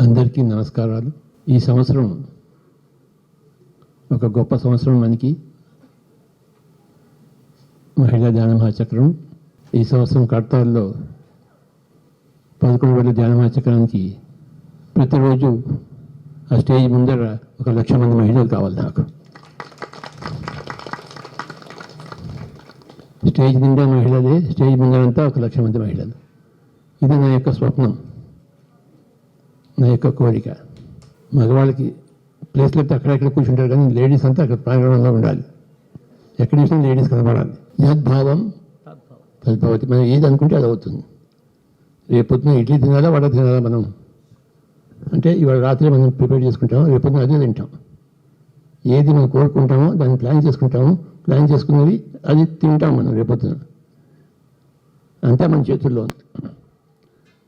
అందరికీ నమస్కారాలు. ఈ సంవత్సరం ఒక గొప్ప సంవత్సరం మనకి. మహిళా ధ్యాన మహాచక్రం. ఈ సంవత్సరం కడతాల్లో పదకొండు వేల ధ్యాన మహాచక్రానికి ప్రతిరోజు ఆ స్టేజ్ ముందర ఒక లక్ష మంది మహిళలు కావాలి నాకు. స్టేజ్ నిండా మహిళలే స్టేజ్ ముందరంతా ఒక లక్ష మంది మహిళలు. ఇది నా యొక్క స్వప్నం. నా యొక్క కోరిక. మగవాళ్ళకి ప్లేస్ లేకపోతే అక్కడెక్కడ కూర్చుంటారు కానీ లేడీస్ అంతా అక్కడ ప్రాంగణంలో ఉండాలి. ఎక్కడ చూసినా లేడీస్ కనబడాలి. యద్భావం తద్భవతి మనం ఏది అనుకుంటే అది అవుతుంది. రేపొద్దున ఇడ్లీ తినాలా వడ తినాలా మనం? అంటే ఇవాళ రాత్రి మనం ప్రిపేర్ చేసుకుంటాం రేపు పొద్దున అదే తింటాం. ఏది మనం కోరుకుంటామో దాన్ని ప్లాన్ చేసుకుంటాము. ప్లాన్ చేసుకున్నది అది తింటాం మనం రేపొద్దున అంతా మన చేతుల్లో ఉంది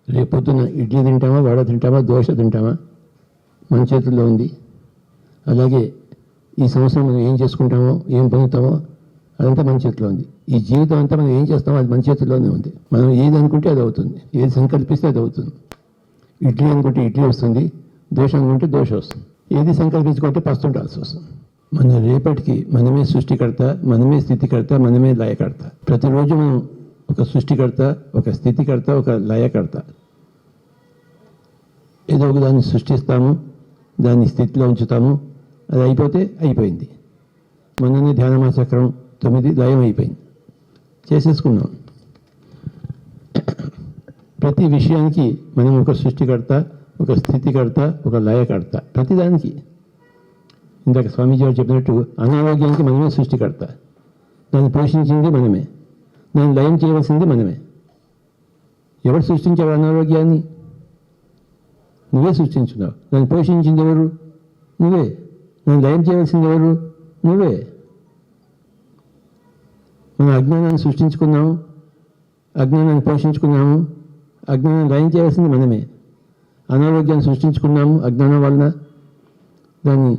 రేపొద్దున ఇడ్లీ తింటామా వడ తింటామా దోశ తింటామా? మన చేతుల్లో ఉంది. అలాగే ఈ సంవత్సరం మనం ఏం చేసుకుంటామో ఏం పొందుతామో అదంతా మన చేతిలో ఉంది. ఈ జీవితం అంతా మనం ఏం చేస్తామో అది మన చేతుల్లోనే ఉంది. మనం ఏది అనుకుంటే అది అవుతుంది. ఏది సంకల్పిస్తే అది అవుతుంది. ఇడ్లీ అనుకుంటే ఇడ్లీ వస్తుంది దోశ అనుకుంటే దోశ వస్తుంది. ఏది సంకల్పించుకుంటే పస్తుండాల్సి వస్తుంది. మన రేపటికి మనమే సృష్టికర్త మనమే స్థితికర్త మనమే లయకర్త. ప్రతిరోజు మనం ఒక సృష్టికర్త ఒక స్థితికర్త ఒక లయకర్త. ఏదో ఒక దాన్ని సృష్టిస్తాము దాన్ని స్థితిలో ఉంచుతాము అది అయిపోతే అయిపోయింది. మొన్ననే ధ్యానమా చక్రం తొమ్మిది లయం అయిపోయింది. చేసేసుకున్నాం. ప్రతి విషయానికి మనం ఒక సృష్టికర్త ఒక స్థితికర్త ఒక లయకర్త ప్రతిదానికి. ఇందాక స్వామీజీ గారు చెప్పినట్టు అనారోగ్యానికి మనమే సృష్టికర్త. దాన్ని పోషించింది మనమే. దాన్ని లయం చేయవలసింది మనమే. ఎవరు సృష్టించారు అనారోగ్యాన్ని? నువ్వే సృష్టించున్నావు దాన్ని పోషించింది ఎవరు? నువ్వే. దాన్ని లయం చేయవలసింది ఎవరు? నువ్వే. మనం అజ్ఞానాన్ని సృష్టించుకున్నాము. అజ్ఞానాన్ని పోషించుకున్నాము. అజ్ఞానం లయం చేయవలసింది మనమే. అనారోగ్యాన్ని సృష్టించుకున్నాము అజ్ఞానం వలన. దాన్ని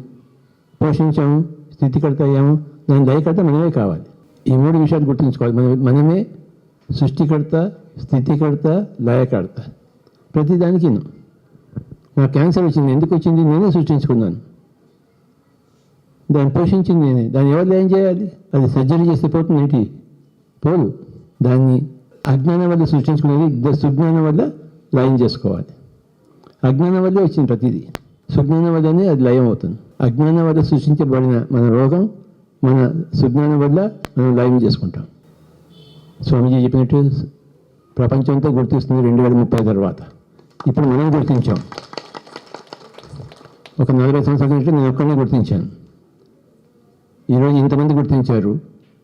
పోషించాము స్థితికర్త అయ్యాము. దాని లయకర్త మనమే కావాలి. ఈ మూడు విషయాలు గుర్తుంచుకోవాలి. మన మనమే సృష్టికర్త స్థితికర్త లయకర్త. ప్రతిదానికి నాకు క్యాన్సర్ వచ్చింది ఎందుకు వచ్చింది? నేనే సృష్టించుకున్నాను. దాన్ని పోషించింది నేనే. దాన్ని ఎవరు లయం చేయాలి? అది సర్జరీ చేస్తే పోతుంది ఏంటి? పోదు. దాన్ని అజ్ఞానం వల్ల సృష్టించుకునేది సుజ్ఞానం వల్ల లయం చేసుకోవాలి. అజ్ఞానం వల్లే వచ్చింది ప్రతిదీ. సుజ్ఞానం వల్లనే అది లయం అవుతుంది. అజ్ఞానం వల్ల సృష్టించబడిన మన రోగం మన సుజ్ఞానం వల్ల మనం లైవ్ చేసుకుంటాం. స్వామీజీ చెప్పినట్టు ప్రపంచంతో గుర్తిస్తుంది రెండు వేల ముప్పై తర్వాత. ఇప్పుడు మనం గుర్తించాం. ఒక నలభై సంవత్సరాల నుంచి నేను ఒక్కడే గుర్తించాను. ఈరోజు ఇంతమంది గుర్తించారు.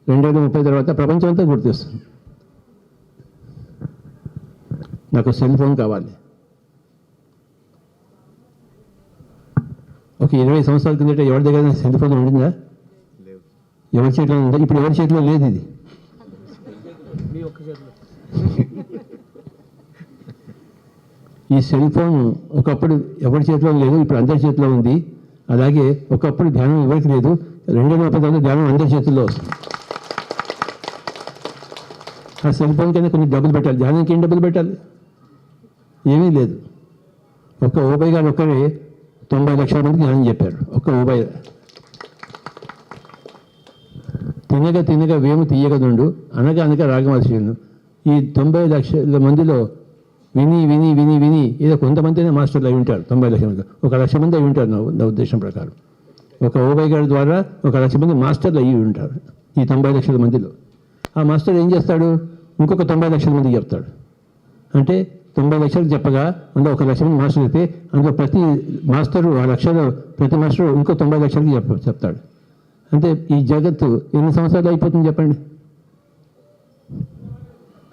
రెండు వేల ముప్పై తర్వాత ప్రపంచం అంతా గుర్తిస్తుంది. నాకు సెల్ ఫోన్ కావాలి. ఒక ఇరవై సంవత్సరాల కిందట ఎవరి దగ్గర సెల్ ఫోన్ ఉండిందా? ఎవరి చేతిలో ఉందా ఇప్పుడు ఎవరి చేతిలో లేదు ఇది. ఈ సెల్ ఫోన్ ఒకప్పుడు ఎవరి చేతిలో లేదు ఇప్పుడు అందరి చేతిలో ఉంది. అలాగే ఒకప్పుడు ధ్యానం ఎవరికి లేదు రెండు వేల ధ్యానం అందరి చేతుల్లో వస్తుంది. ఆ సెల్ ఫోన్ కింద కొన్ని డబ్బులు పెట్టాలి. ధ్యానానికి ఏం డబ్బులు పెట్టాలి? ఏమీ లేదు. ఒక్క ఓబై గారు ఒక్కరే తొంభై లక్షల మందికి ధ్యానం చెప్పారు. ఒక్క ఓబై తినగా తినగా వేము తీయగదుండు. అనగా అనగా రాగమర్శీలు ఈ తొంభై లక్షల మందిలో విని విని విని విని ఏదో కొంతమందినే మాస్టర్లు అయి ఉంటారు. తొంభై లక్షల మంది. ఒక లక్ష మంది అయి ఉంటారు నా ఉద్దేశం ప్రకారం. ఒక ఓబై గారి ద్వారా ఒక లక్ష మంది మాస్టర్లు అయ్యి ఉంటారు ఈ తొంభై లక్షల మందిలో. ఆ మాస్టర్ ఏం చేస్తాడు? ఇంకొక తొంభై లక్షల మంది చెప్తాడు. అంటే తొంభై లక్షలు చెప్పగా అందులో ఒక లక్ష మంది మాస్టర్ అయితే అందులో ప్రతి మాస్టరు ఆ లక్షలో ప్రతి మాస్టరు ఇంకో తొంభై లక్షలకి చెప్ చెప్తాడు. అంటే ఈ జగత్తు ఎన్ని సంవత్సరాలు అయిపోతుంది చెప్పండి?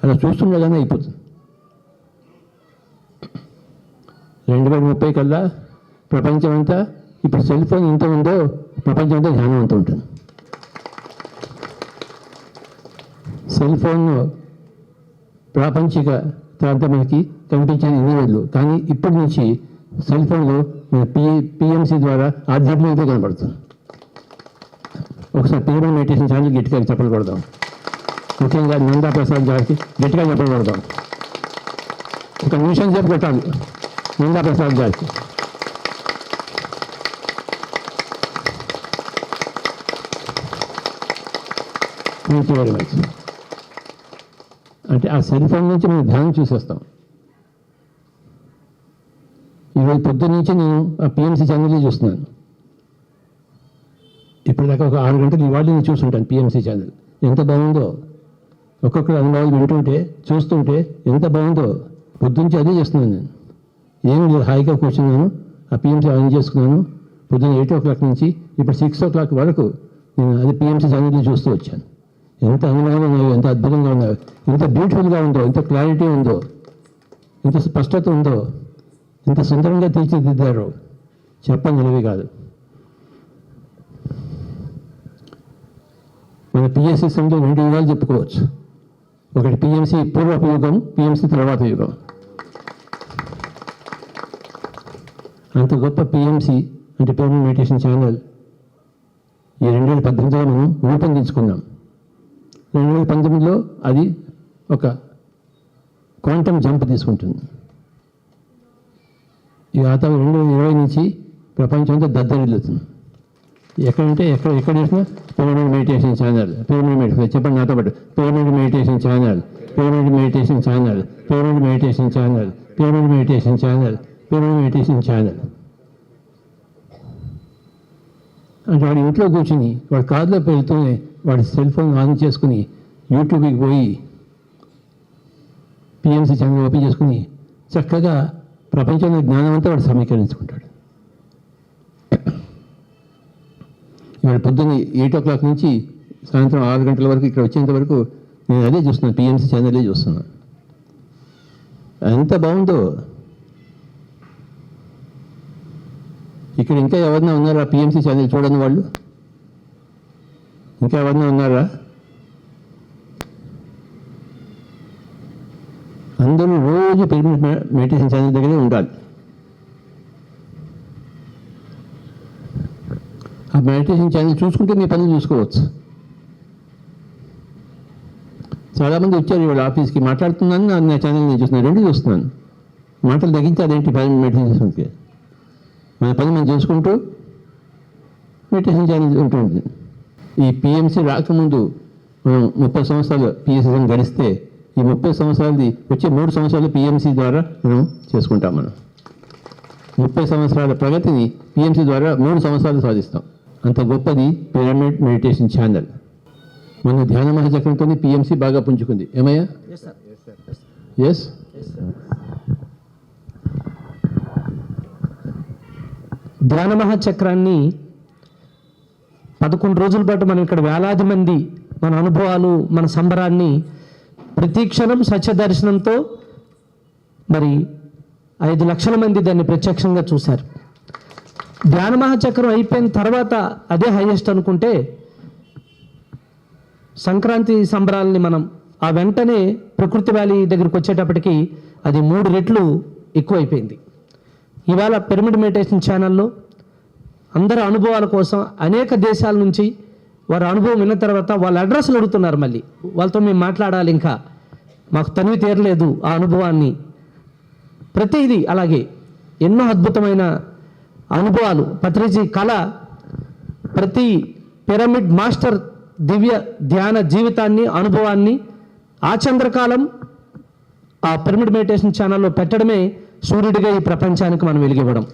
అలా చూస్తుండగానే అయిపోతుంది. రెండు వేల ముప్పై కల్లా ప్రపంచం అంతా ఇప్పుడు సెల్ ఫోన్ ఎంత ఉందో ప్రపంచం అంతా ధ్యానం అంత ఉంటుంది. సెల్ ఫోన్ ప్రాపంచిక ప్రాంతం మనకి కనిపించేది ఇన్ని కానీ ఇప్పటి నుంచి సెల్ ఫోన్లో మన పి పిఎంసి ద్వారా ఆధ్యాత్మికత కనబడుతుంది ఒకసారి పేరు మెడిటేషన్ ఛానల్ గట్టిగా చెప్పలు కొడదాం. ముఖ్యంగా నందా ప్రసాద్ గారికి గట్టిగా చెప్పలు కొడదాం. ఒక నిమిషం సేపు కొట్టాలి నందా ప్రసాద్ గారికి. థ్యాంక్ యూ వెరీ మచ్ అంటే ఆ శరీరం నుంచి మేము ధ్యానం చూసేస్తాం. ఈరోజు పొద్దున్న నుంచి నేను ఆ పిఎంసీ ఛానల్ చూస్తున్నాను. దాకా ఒక ఆరు గంటలు ఇవాళ నేను చూస్తుంటాను పిఎంసీ ఛానల్ ఎంత బాగుందో. ఒక్కొక్కరు అనుభవాలు వింటుంటే చూస్తుంటే ఎంత బాగుందో. పొద్దుంచి అదే చేస్తున్నాను నేను. ఏం లేదు హాయిగా కూర్చున్నాను ఆ పిఎంసీ ఆన్ చేసుకున్నాను. పొద్దున్న ఎయిట్ ఓ క్లాక్ నుంచి ఇప్పుడు సిక్స్ ఓ క్లాక్ వరకు నేను అది పిఎంసీ ఛానల్ చూస్తూ వచ్చాను. ఎంత అనుభవం ఉన్నాయో ఎంత అద్భుతంగా ఉన్నాయో ఎంత బ్యూటిఫుల్గా ఉందో ఎంత క్లారిటీ ఉందో ఎంత స్పష్టత ఉందో ఎంత సుందరంగా తీర్చిదిద్దారో చెప్పనివి కాదు. మన పిఎస్సి సిస్టంలో రెండు యుగాలు చెప్పుకోవచ్చు. ఒకటి పిఎంసి పూర్వపు యుగం పిఎంసి తర్వాత యుగం. అంత గొప్ప పిఎంసి అంటే పేమెంట్ మెడిటేషన్ ఛానల్ ఈ రెండు వేల పద్దెనిమిదిలో మనం రూపొందించుకున్నాం. రెండు వేల పంతొమ్మిదిలో అది ఒక క్వాంటమ్ జంప్ తీసుకుంటుంది. ఈ వాతావరణం రెండు వేల ఇరవై నుంచి ప్రపంచం అంతా దద్దరిల్లుతుంది. ఎక్కడంటే ఎక్కడ ఎక్కడ చూసినా pyramid meditation channel pyramid meditation చెప్పండి నాతో పాటు. Pyramid meditation channel pyramid meditation channel pyramid meditation channel pyramid meditation channel pyramid meditation channel అంటే వాడి ఇంట్లో కూర్చుని వాడు కారులో వెళ్తూనే వాడి సెల్ ఫోన్ ఆన్ చేసుకుని యూట్యూబ్కి పోయి పిఎంసీ ఛానల్ ఓపెన్ చేసుకుని చక్కగా ప్రపంచంలో జ్ఞానం అంతా వాడు సమీకరించుకుంటాడు. ఇవాళ పొద్దున్న ఎయిట్ ఓ క్లాక్ నుంచి సాయంత్రం ఆరు గంటల వరకు ఇక్కడ వచ్చేంత వరకు నేను అదే చూస్తున్నాను పిఎంసీ ఛానలే చూస్తున్నాను ఎంత బాగుందో. ఇక్కడ ఇంకా ఎవరన్నా ఉన్నారా పిఎంసీ ఛానల్ చూడని వాళ్ళు? ఇంకా ఎవరన్నా ఉన్నారా? అందరూ రోజు పిరమిడ్ మెడిటేషన్ ఛానల్ దగ్గరే ఉండాలి. ఆ మెడిటేషన్ ఛానల్ చూసుకుంటే మీ పనులు చూసుకోవచ్చు. చాలామంది వచ్చారు ఇవాళ ఆఫీస్కి మాట్లాడుతున్నాను నా- ఛానల్ నేను చూస్తున్నాను రెండు చూస్తున్నాను. మాటలు తగ్గించి అదేంటి పని మెడిటేషన్ మన పని మనం చేసుకుంటూ మెడిటేషన్ ఛానల్ ఉంటుంది. ఈ పిఎంసీ రాకముందు మనం ముప్పై సంవత్సరాలు పిఎస్ఎస్ఎం గడిస్తే ఈ ముప్పై సంవత్సరాలది వచ్చే మూడు సంవత్సరాలు పిఎంసీ ద్వారా మనం చేసుకుంటాం మనం. ముప్పై సంవత్సరాల ప్రగతిని పిఎంసీ ద్వారా మూడు సంవత్సరాలు సాధిస్తాం. అంత గొప్పది పిరమిడ్ మెడిటేషన్ ఛానల్ మన ధ్యాన మహాచక్రంతో పిఎంసీ బాగా పుంజుకుంది. ఏమయ్యా? ఎస్ ధ్యాన మహాచక్రాన్ని పదకొండు రోజుల పాటు మనం ఇక్కడ వేలాది మంది మన అనుభవాలు మన సంబరాన్ని ప్రతి క్షణం సత్య దర్శనంతో మరి ఐదు లక్షల మంది దాన్ని ప్రత్యక్షంగా చూశారు. ధ్యానమహాచక్రం అయిపోయిన తర్వాత అదే హైయెస్ట్ అనుకుంటే సంక్రాంతి సంబరాలని మనం ఆ వెంటనే ప్రకృతి వ్యాలీ దగ్గరికి వచ్చేటప్పటికి అది మూడు రెట్లు ఎక్కువైపోయింది. ఇవాళ పిరమిడ్ మెడిటేషన్ ఛానల్లో అందరి అనుభవాల కోసం అనేక దేశాల నుంచి వారి అనుభవం విన్న తర్వాత వాళ్ళ అడ్రస్లు అడుగుతున్నారు మళ్ళీ. వాళ్ళతో మేము మాట్లాడాలి ఇంకా. మాకు తనివి తీరలేదు ఆ అనుభవాన్ని. ప్రతిదీ అలాగే ఎన్నో అద్భుతమైన అనుభవాలు పత్రిజీ కళ ప్రతి పిరమిడ్ మాస్టర్ దివ్య ధ్యాన జీవితాన్ని అనుభవాన్ని ఆ చంద్రకాలం ఆ పిరమిడ్ మెడిటేషన్ ఛానల్లో పెట్టడమే సూర్యుడిగా ఈ ప్రపంచానికి మనం వెలిగివ్వడం.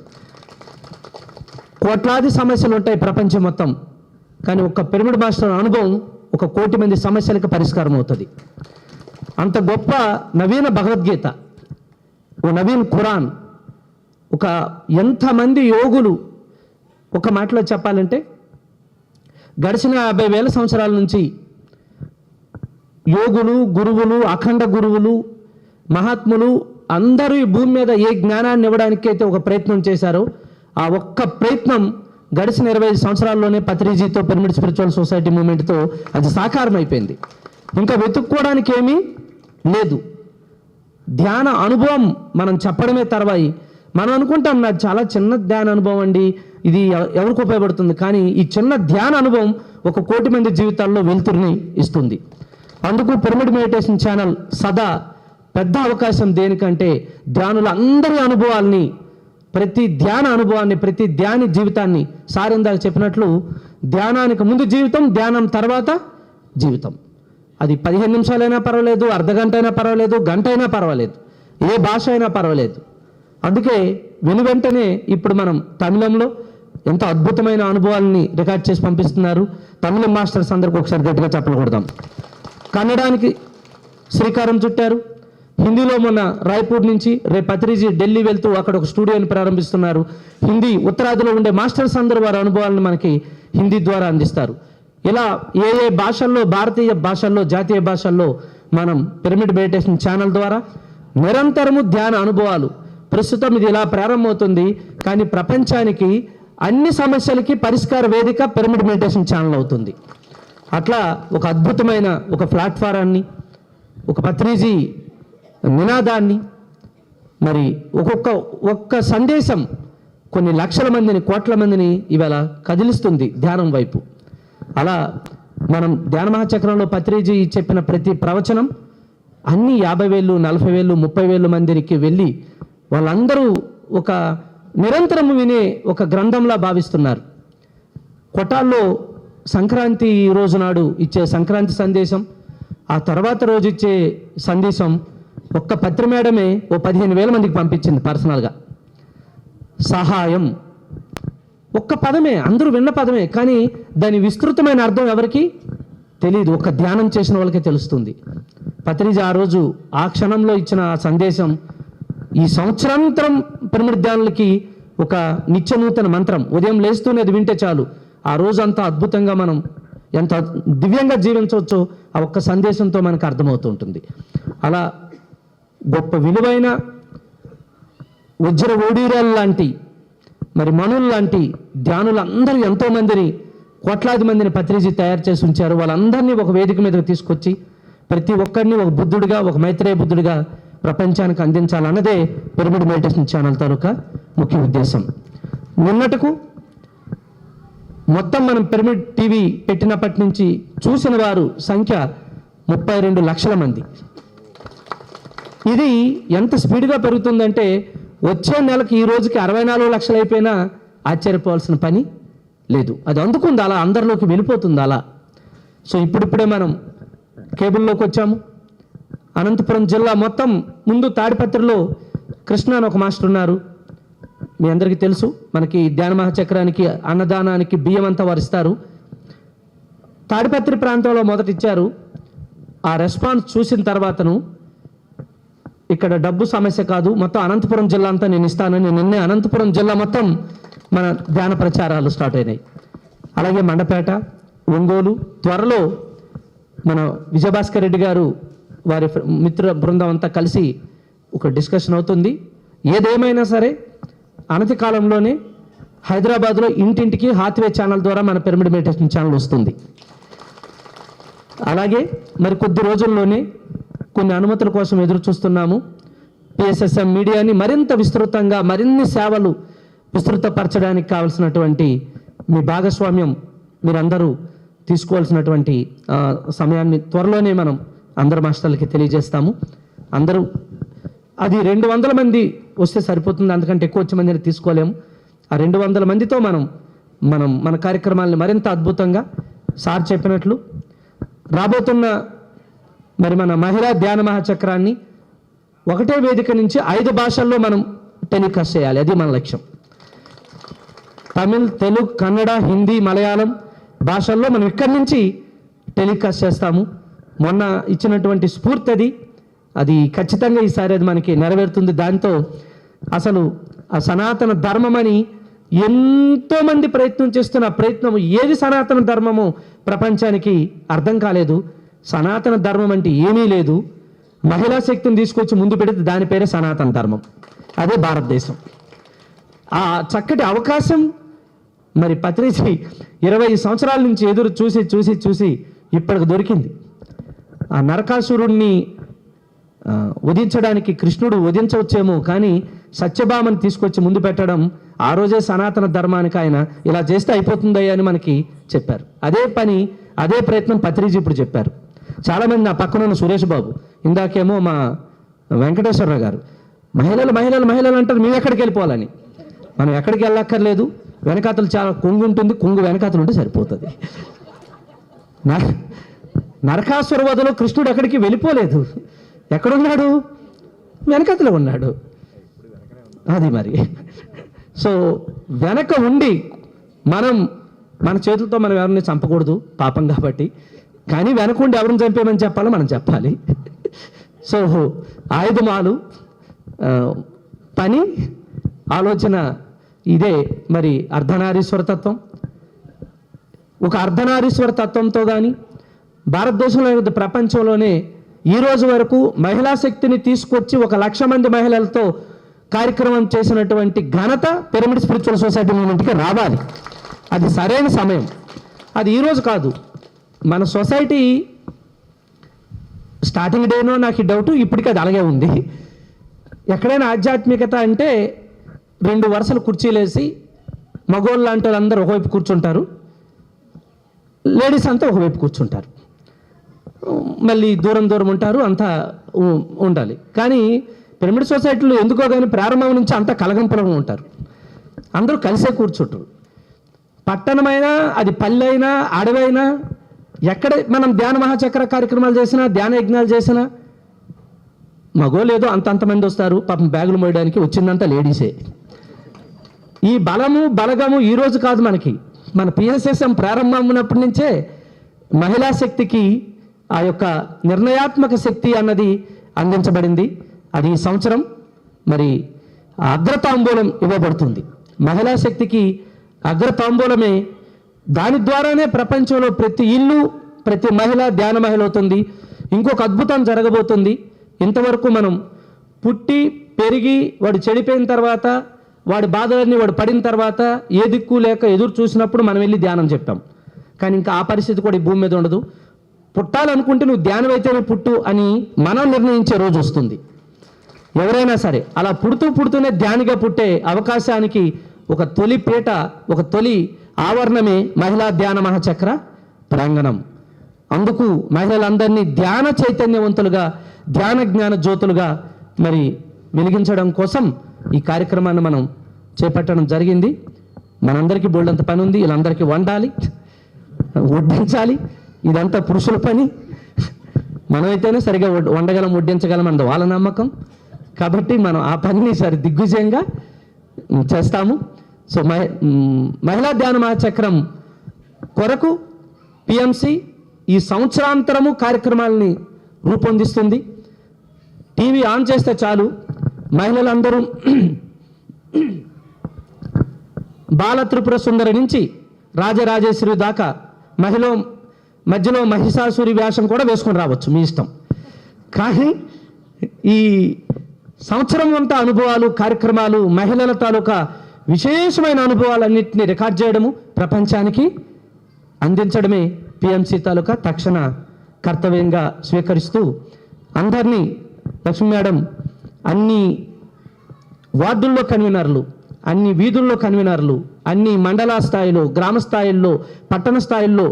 కోట్లాది సమస్యలు ఉంటాయి ప్రపంచం మొత్తం. కానీ ఒక పిరమిడ్ మాస్టర్ అనుభవం ఒక కోటి మంది సమస్యలకు పరిష్కారం అవుతుంది. అంత గొప్ప నవీన భగవద్గీత ఓ నవీన్ ఖురాన్ ఒక ఎంతమంది యోగులు ఒక మాటలో చెప్పాలంటే గడిచిన యాభై వేల సంవత్సరాల నుంచి యోగులు గురువులు అఖండ గురువులు మహాత్ములు అందరూ ఈ భూమి మీద ఏ జ్ఞానాన్ని ఇవ్వడానికి అయితే ఒక ప్రయత్నం చేశారో ఆ ఒక్క ప్రయత్నం గడిచిన ఇరవై ఐదు సంవత్సరాల్లోనే పత్రిజీతో పిరమిడ్ స్పిరిచువల్ సొసైటీ మూమెంట్తో అది సాకారం అయిపోయింది ఇంకా వెతుక్కోవడానికి ఏమీ లేదు. ధ్యాన అనుభవం మనం చెప్పడమే తర్వాయి. మనం అనుకుంటాం నాకు చాలా చిన్న ధ్యాన అనుభవం అండి. ఇది ఎవరికి ఉపయోగపడుతుంది? కానీ ఈ చిన్న ధ్యాన అనుభవం ఒక కోటి మంది జీవితాల్లో వెలుతురిని ఇస్తుంది. అందుకు పిరమిడ్ మెడిటేషన్ ఛానల్ సదా పెద్ద అవకాశం దేనికంటే ధ్యానుల అందరి అనుభవాల్ని ప్రతి ధ్యాన అనుభవాన్ని ప్రతి ధ్యాని జీవితాన్ని సారిందాక చెప్పినట్లు ధ్యానానికి ముందు జీవితం ధ్యానం తర్వాత జీవితం. అది పదిహేను నిమిషాలైనా పర్వాలేదు అర్ధ గంట అయినా పర్వాలేదు గంట అయినా పర్వాలేదు ఏ భాష అయినా పర్వాలేదు. అందుకే వెను వెంటనే ఇప్పుడు మనం తమిళంలో ఎంతో అద్భుతమైన అనుభవాలని రికార్డ్ చేసి పంపిస్తున్నారు. తమిళం మాస్టర్స్ అందరికి ఒకసారి గట్టిగా చెప్పకూడదాం కన్నడానికి శ్రీకారం చుట్టారు. హిందీలో మొన్న రాయ్పూర్ నుంచి రేపు పత్రిజీ ఢిల్లీ వెళ్తూ అక్కడ ఒక స్టూడియోని ప్రారంభిస్తున్నారు. హిందీ ఉత్తరాదిలో ఉండే మాస్టర్స్ అందరూ వారి అనుభవాలను మనకి హిందీ ద్వారా అందిస్తారు. ఇలా ఏ ఏ భాషల్లో భారతీయ భాషల్లో జాతీయ భాషల్లో మనం పిరమిడ్ మెడిటేషన్ ఛానల్ ద్వారా నిరంతరము ధ్యాన అనుభవాలు ప్రస్తుతం ఇది ఇలా ప్రారంభమవుతుంది. కానీ ప్రపంచానికి అన్ని సమస్యలకి పరిష్కార వేదిక పిరమిడ్ మెడిటేషన్ ఛానల్ అవుతుంది. అట్లా ఒక అద్భుతమైన ఒక ప్లాట్ఫారాన్ని ఒక పత్రిజీ నినాదాన్ని మరి ఒక్కొక్క ఒక్క సందేశం కొన్ని లక్షల మందిని కోట్ల మందిని ఇవాళ కదిలిస్తుంది ధ్యానం వైపు. అలా మనం ధ్యాన మహాచక్రంలో పత్రిజీ చెప్పిన ప్రతి ప్రవచనం అన్ని యాభై వేలు నలభై వేలు ముప్పై వేలు మందికి వెళ్ళి వాళ్ళందరూ ఒక నిరంతరం వినే ఒక గ్రంథంలా భావిస్తున్నారు. కొటాల్లో సంక్రాంతి రోజు నాడు ఇచ్చే సంక్రాంతి సందేశం ఆ తర్వాత రోజు ఇచ్చే సందేశం ఒక్క పత్రి మేడమే ఓ పదిహేను వేల మందికి పంపించింది పర్సనల్గా. సహాయం. ఒక్క పదమే అందరూ విన్న పదమే కానీ దాని విస్తృతమైన అర్థం ఎవరికి? తెలియదు ఒక్క ధ్యానం చేసిన వాళ్ళకే తెలుస్తుంది. పత్రిజ ఆ రోజు ఆ క్షణంలో ఇచ్చిన ఆ సందేశం ఈ సంవత్సరాంతరం పిరమిడ్ధ్యానులకి ఒక నిత్య నూతన మంత్రం. ఉదయం లేస్తూనే అది వింటే చాలు. ఆ రోజు అంతా అద్భుతంగా మనం ఎంత దివ్యంగా జీవించవచ్చో ఆ ఒక్క సందేశంతో మనకు అర్థమవుతుంటుంది. అలా గొప్ప విలువైన వజ్ర ఓడీరాలు లాంటి మరి మనులు లాంటి ధ్యానులందరూ ఎంతోమందిని కోట్లాది మందిని పత్రిజీ తయారు చేసి ఉంచారు. వాళ్ళందరినీ ఒక వేదిక మీదకి తీసుకొచ్చి ప్రతి ఒక్కరిని ఒక బుద్ధుడిగా ఒక మైత్రేయ బుద్ధుడిగా ప్రపంచానికి అందించాలన్నదే పిరమిడ్ మెడిటేషన్ ఛానల్ తాలూకా ముఖ్య ఉద్దేశం. నిన్నటకు మొత్తం మనం పిరమిడ్ టీవీ పెట్టినప్పటి నుంచి చూసిన వారు సంఖ్య ముప్పై రెండు లక్షల మంది. ఇది ఎంత స్పీడ్గా పెరుగుతుందంటే వచ్చే నెలకి ఈ రోజుకి అరవై నాలుగు లక్షలు అయిపోయినా ఆశ్చర్యపోవాల్సిన పని లేదు. అది అందుకుంది అలా అందరిలోకి వెళ్ళిపోతుంది అలా. సో ఇప్పుడిప్పుడే మనం కేబుల్లోకి వచ్చాము అనంతపురం జిల్లా మొత్తం ముందు తాడిపత్రిలో కృష్ణ అని ఒక మాస్టర్ ఉన్నారు. మీ అందరికీ తెలుసు మనకి ధ్యాన మహాచక్రానికి అన్నదానానికి బియ్యం అంతా వారు ఇస్తారు. తాడిపత్రి ప్రాంతంలో మొదట ఇచ్చారు. ఆ రెస్పాన్స్ చూసిన తర్వాతను ఇక్కడ డబ్బు సమస్య కాదు మొత్తం అనంతపురం జిల్లా అంతా నేను ఇస్తానని నిన్నే అనంతపురం జిల్లా మొత్తం మన ధ్యాన ప్రచారాలు స్టార్ట్ అయినాయి. అలాగే మండపేట ఒంగోలు త్వరలో మన విజయభాస్కర్ రెడ్డి గారు వారి మిత్ర బృందం అంతా కలిసి ఒక డిస్కషన్ అవుతుంది. ఏదేమైనా సరే అనతి కాలంలోనే హైదరాబాద్లో ఇంటింటికి హాత్వే ఛానల్ ద్వారా మన పిరమిడ్ మెడిటేషన్ ఛానల్ వస్తుంది. అలాగే మరి కొద్ది రోజుల్లోనే కొన్ని అనుమతుల కోసం ఎదురు చూస్తున్నాము. పిఎస్ఎస్ఎం మీడియాని మరింత విస్తృతంగా మరిన్ని సేవలు విస్తృతపరచడానికి కావలసినటువంటి మీ భాగస్వామ్యం మీరందరూ తీసుకోవాల్సినటువంటి సమయాన్ని త్వరలోనే మనం అందరు మాస్టర్లకి తెలియజేస్తాము. అందరూ అది రెండు వందల మంది వస్తే సరిపోతుంది అందుకంటే ఎక్కువ వచ్చే మందిని తీసుకోలేము. ఆ రెండు వందల మందితో మనం మనం మన కార్యక్రమాలను మరింత అద్భుతంగా సార్ చెప్పినట్లు రాబోతున్న మరి మన మహిళా ధ్యాన మహాచక్రాన్ని ఒకటే వేదిక నుంచి ఐదు భాషల్లో మనం టెలికాస్ట్ చేయాలి. అది మన లక్ష్యం. తమిళ్ తెలుగు కన్నడ హిందీ మలయాళం భాషల్లో మనం ఇక్కడి నుంచి టెలికాస్ట్ చేస్తాము. మొన్న ఇచ్చినటువంటి స్ఫూర్తి అది అది ఖచ్చితంగా ఈసారి అది మనకి నెరవేరుతుంది. దాంతో అసలు ఆ సనాతన ధర్మం అని ప్రయత్నం చేస్తున్న ప్రయత్నము ప్రయత్నం ఏది సనాతన ధర్మమో ప్రపంచానికి అర్థం కాలేదు. సనాతన ధర్మం అంటే ఏమీ లేదు. మహిళా శక్తిని తీసుకొచ్చి ముందు పెడితే దాని పేరే సనాతన ధర్మం. అదే భారతదేశం. ఆ చక్కటి అవకాశం మరి పత్రిజీ ఇరవై సంవత్సరాల నుంచి ఎదురు చూసి చూసి చూసి ఇప్పటికి దొరికింది. ఆ నరకాసురుణ్ణి ఉదించడానికి వధించడానికి కృష్ణుడు వధించవచ్చేమో కానీ సత్యభామని తీసుకొచ్చి ముందు పెట్టడం ఆ రోజే సనాతన ధర్మానికి ఆయన ఇలా చేస్తే అయిపోతుందయ్యా అని మనకి చెప్పారు. అదే పని అదే ప్రయత్నం పత్రిజీ ఇప్పుడు చెప్పారు. చాలామంది నా పక్కన ఉన్న సురేష్ బాబు ఇందాకేమో మా వెంకటేశ్వరరావు గారు మహిళలు మహిళలు మహిళలు అంటారు మేము ఎక్కడికి వెళ్ళిపోవాలని. మనం ఎక్కడికి వెళ్ళక్కర్లేదు వెనకాతలు చాలా కొంగు ఉంటుంది కొంగు వెనకాతలు ఉంటే సరిపోతుంది. నా నరకాసుర వధలో కృష్ణుడు ఎక్కడికి వెళ్ళిపోలేదు. ఎక్కడున్నాడు? వెనకతలో ఉన్నాడు. అది మరి. సో వెనక ఉండి మనం మన చేతులతో మనం ఎవరిని చంపకూడదు పాపం కాబట్టి. కానీ వెనక ఉండి ఎవరిని చంపేమని చెప్పాలో మనం చెప్పాలి. సో ఆయుధమాలు పని ఆలోచన ఇదే మరి అర్ధనారీశ్వర తత్వం. ఒక అర్ధనారీశ్వర తత్వంతో కానీ భారతదేశంలో ప్రపంచంలోనే ఈ రోజు వరకు మహిళా శక్తిని తీసుకొచ్చి ఒక లక్ష మంది మహిళలతో కార్యక్రమం చేసినటువంటి ఘనత పిరమిడ్ స్పిరిచువల్ సొసైటీ మూమెంట్కి రావాలి. అది సరైన సమయం. అది ఈరోజు కాదు. మన సొసైటీ స్టార్టింగ్ డేనో నాకు ఈ డౌట్ ఇప్పటికీ అది అలాగే ఉంది. ఎక్కడైనా ఆధ్యాత్మికత అంటే రెండు వరుసలు కుర్చీలేసి మగోళ్ళు లాంటి వాళ్ళందరూ ఒకవైపు కూర్చుంటారు. లేడీస్ అంతా ఒకవైపు కూర్చుంటారు. మళ్ళీ దూరం దూరం ఉంటారు అంతా ఉండాలి. కానీ పిరమిడ్ సొసైటీలో ఎందుకో కానీ ప్రారంభం నుంచి అంతా కలగంపలం ఉంటారు. అందరూ కలిసే కూర్చుంటారు. పట్టణమైనా అది పల్లె అయినా అడవైనా ఎక్కడ మనం ధ్యాన మహాచక్ర కార్యక్రమాలు చేసినా ధ్యాన యజ్ఞాలు చేసినా మగో లేదో అంత అంతమంది వస్తారు పాపం బ్యాగులు మోయడానికి వచ్చిందంతా లేడీసే. ఈ బలము బలగము ఈరోజు కాదు మనకి. మన పిఎస్ఎస్ఎం ప్రారంభమైనప్పటి నుంచే మహిళా శక్తికి ఆ యొక్క నిర్ణయాత్మక శక్తి అన్నది అందించబడింది. అది ఈ సంవత్సరం మరి అగ్రతాంబూలం ఇవ్వబడుతుంది. మహిళా శక్తికి అగ్రతాంబూలమే దాని ద్వారానే ప్రపంచంలో ప్రతి ఇల్లు ప్రతి మహిళ ధ్యాన మహిళ అవుతుంది. ఇంకొక అద్భుతం జరగబోతుంది. ఇంతవరకు మనం పుట్టి పెరిగి వాడు చెడిపోయిన తర్వాత వాడి బాధలన్నీ వాడు పడిన తర్వాత ఏ దిక్కు లేక ఎదురు చూసినప్పుడు మనం వెళ్ళి ధ్యానం చెప్పాం కానీ ఇంకా ఆ పరిస్థితి కూడా ఈ భూమి మీద ఉండదు. పుట్టాలనుకుంటే నువ్వు ధ్యానం అయితేనే పుట్టు అని మనం నిర్ణయించే రోజు వస్తుంది. ఎవరైనా సరే అలా పుడుతూ పుడుతూనే ధ్యానిగా పుట్టే అవకాశానికి ఒక తొలి పీట ఒక తొలి ఆవరణమే మహిళా ధ్యాన మహాచక్ర ప్రాంగణం. అందుకు మహిళలందరినీ ధ్యాన చైతన్యవంతులుగా ధ్యాన జ్ఞాన జ్యోతులుగా మరి వెలిగించడం కోసం ఈ కార్యక్రమాన్ని మనం చేపట్టడం జరిగింది. మనందరికీ బోల్డంత పని ఉంది వీళ్ళందరికీ వండాలి వడ్డించాలి. ఇదంతా పురుషుల పని. మనమైతేనే సరిగా వండగలం వడ్డించగలం అన్నది వాళ్ళ నమ్మకం. కాబట్టి మనం ఆ పనిని సరి దిగ్విజయంగా చేస్తాము. సో మహి మహిళా ధ్యాన మహాచక్రం కొరకు పిఎంసి ఈ సంవత్సరాంతరము కార్యక్రమాలని రూపొందిస్తుంది. టీవీ ఆన్ చేస్తే చాలు. మహిళలందరూ బాల త్రిపుర సుందరి నుంచి రాజరాజేశ్వరి దాకా మహిళ మధ్యలో మహిషాసురి వ్యాసం కూడా వేసుకొని రావచ్చు మీ ఇష్టం. కానీ ఈ సంవత్సరం అంతా అనుభవాలు కార్యక్రమాలు మహిళల తాలూకా విశేషమైన అనుభవాలన్నింటినీ రికార్డ్ చేయడము ప్రపంచానికి అందించడమే పిఎంసి తాలూకా తక్షణ కర్తవ్యంగా స్వీకరిస్తూ అందరినీ లక్ష్మి మేడం అన్ని వార్డుల్లో కన్వీనర్లు అన్ని వీధుల్లో కన్వీనర్లు అన్ని మండల స్థాయిలో గ్రామ స్థాయిల్లో పట్టణ స్థాయిల్లో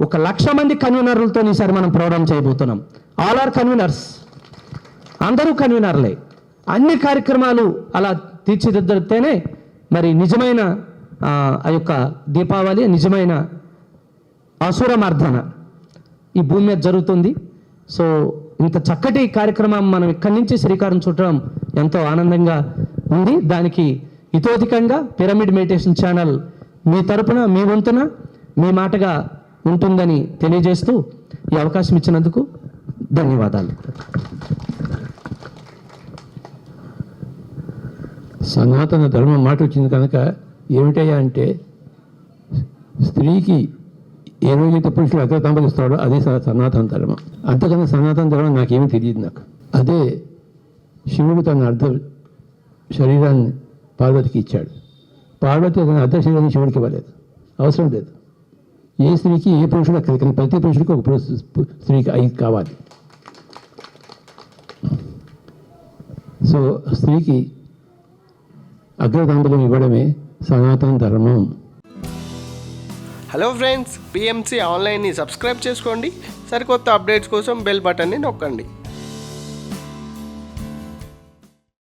ఒక లక్ష మంది కన్వీనర్లతో ఈసారి మనం ప్రోగ్రామ్ చేయబోతున్నాం. All are conveners. అందరూ కన్వీనర్లే. అన్ని కార్యక్రమాలు అలా తీర్చిదిద్దితేనే మరి నిజమైన ఆ యొక్క దీపావళి నిజమైన అసురమర్ధన ఈ భూమి మీద జరుగుతుంది. సో ఇంత చక్కటి కార్యక్రమం మనం ఇక్కడి నుంచి శ్రీకారం చుట్టడం ఎంతో ఆనందంగా ఉంది. దానికి ఇతోధికంగా పిరమిడ్ మెడిటేషన్ ఛానల్ మీ తరపున మీ వంతున మీ మాటగా ఉంటుందని తెలియజేస్తూ ఈ అవకాశం ఇచ్చినందుకు ధన్యవాదాలు. సనాతన ధర్మం మాట వచ్చింది కనుక ఏమిటయ్యా అంటే స్త్రీకి ఏ రోజైతే పురుషుడు అగ్రతాంబలిస్తాడో అదే సనాతన ధర్మం. అంతకన్నా సనాతన ధర్మం నాకేమీ తెలియదు నాకు. అదే శివుడు తన అర్ధ శరీరాన్ని పార్వతికి ఇచ్చాడు. పార్వతి తన అర్ధ శరీరాన్ని శివుడికి ఇవ్వలేదు. అవసరం లేదు. ఏ స్త్రీకి ఏ పురుషుడు అక్కడికి కానీ ప్రతి పురుషుడికి ఒక స్త్రీకి ఐదు కావాలి. సో స్త్రీకి అగ్రతాంబలం ఇవ్వడమే సనాతన ధర్మం. హలో ఫ్రెండ్స్ పిఎంసి ఆన్లైన్ని సబ్స్క్రైబ్ చేసుకోండి. సరికొత్త అప్డేట్స్ కోసం బెల్ బటన్ని నొక్కండి.